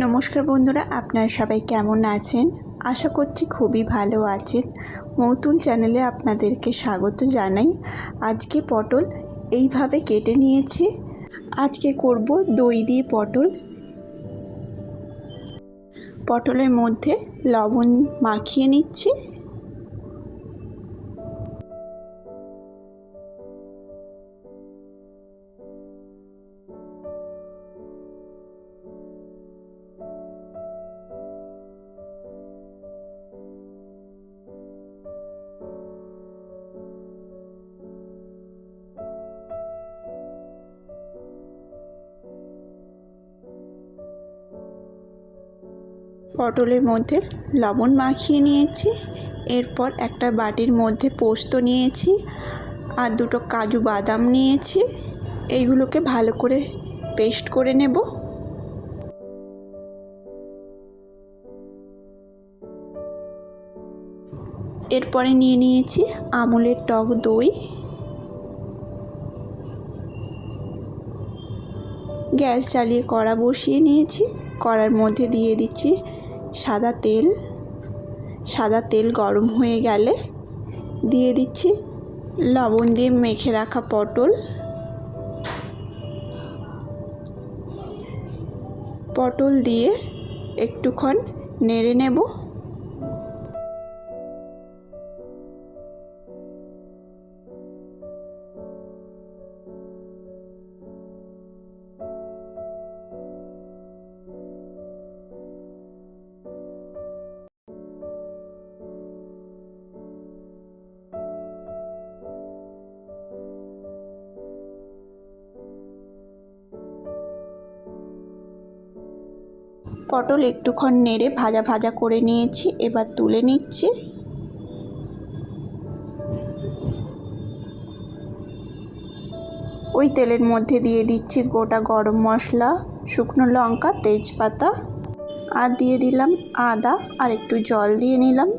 নমস্কার বন্ধুরা, আপনারা সবাই কেমন আছেন? আশা করছি খুবই ভালো আছেন। মৌতুল চ্যানেলে আপনাদেরকে স্বাগত জানাই। আজকে পটল এইভাবে কেটে নিয়েছি। আজকে করব দই দিয়ে পটল। পটলের মধ্যে লবণ মাখিয়ে নিচ্ছি। পটলের মধ্যে লবণ মাখিয়ে নিয়েছি। এরপর একটা বাটির মধ্যে পোস্ত নিয়েছি আর দুটো কাজু বাদাম নিয়েছি। এইগুলোকে ভালো করে পেস্ট করে নেব। এরপরে নিয়ে নিয়েছি আমুলের টক দই। গ্যাস চালিয়ে কড়া বসিয়ে নিয়েছি। কড়ার মধ্যে দিয়ে দিচ্ছি সাদা তেল সাদা তেল গরম হয়ে গেলে দিয়ে দিচ্ছি লবণ দিয়ে মেখে রাখা পটল। পটল দিয়ে একটুক্ষণ নেড়ে নেব। পটল একটুক্ষণ নেড়ে ভাজা ভাজা করে নিয়েছি, এবার তুলে নিচ্ছি। ওই তেলের মধ্যে দিয়ে দিচ্ছি গোটা গরম মশলা, শুকনো লঙ্কা, তেজপাতা, আর দিয়ে দিলাম আদা, আর একটু জল দিয়ে নিলাম।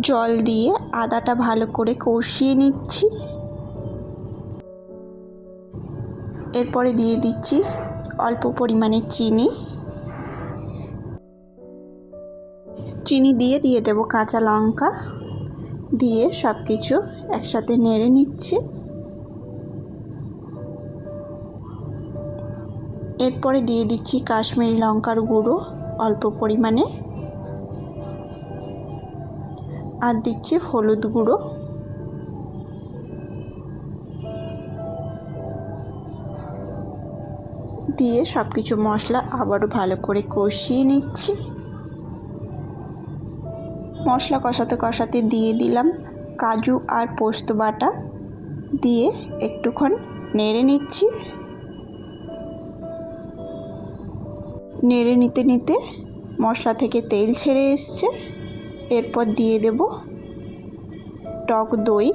জল দিয়ে আদাটা ভালো করে কষিয়ে নিচ্ছি। এরপরে দিয়ে দিচ্ছি অল্প পরিমাণে চিনি। চিনি দিয়ে দিয়ে দেব কাঁচা লঙ্কা দিয়ে সব কিছু একসাথে নেড়ে নিচ্ছি। এরপরে দিয়ে দিচ্ছি কাশ্মীরি লঙ্কার গুঁড়ো অল্প পরিমাণে। আর দিচ্ছি হলুদ গুঁড়ো। দিয়ে সব কিছু মশলা আবারও ভালো করে কষিয়ে নিচ্ছি। মশলা কষাতে কষাতে দিয়ে দিলাম কাজু আর পোস্ত বাটা। দিয়ে একটুক্ষণ নেড়ে নিচ্ছি। নেড়ে নিতে নিতে মশলা থেকে তেল ছেড়ে এসছে। এরপর দিয়ে দেব টক দই।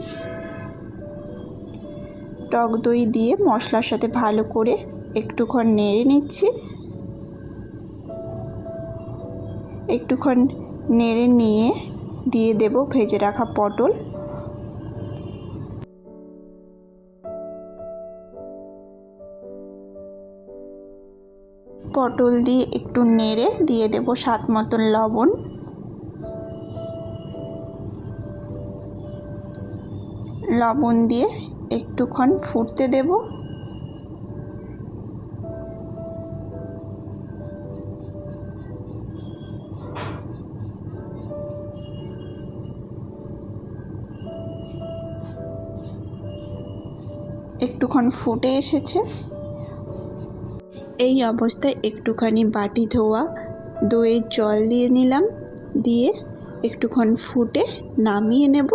টক দই দিয়ে মশলার সাথে ভালো করে একটুক্ষণ নেড়ে নিচ্ছি। একটুক্ষণ নেড়ে নিয়ে দিয়ে দেব ভেজে রাখা পটল। পটল দিয়ে একটু নেড়ে দিয়ে দেব স্বাদ মতন লবণ। লবণ দিয়ে একটুক্ষণ ফুটতে দেব। একটুক্ষণ ফুটে এসেছে। এই অবস্থায় একটুখানি বাটি ধোয়া, দইয়ের জল দিয়ে নিলাম, দিয়ে একটুক্ষণ ফুটে নামিয়ে নেব।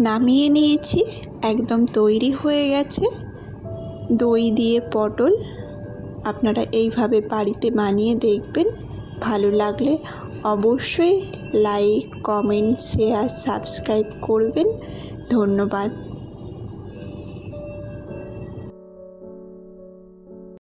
নামিয়ে নিয়েছি, একদম তৈরি হয়ে গেছে। দই দিয়ে পটল, আপনারা এইভাবে বাড়িতে বানিয়ে দেখবেন, ভালো লাগলে অবশ্যই লাইক, কমেন্ট, শেয়ার, সাবস্ক্রাইব করবেন। ধন্যবাদ।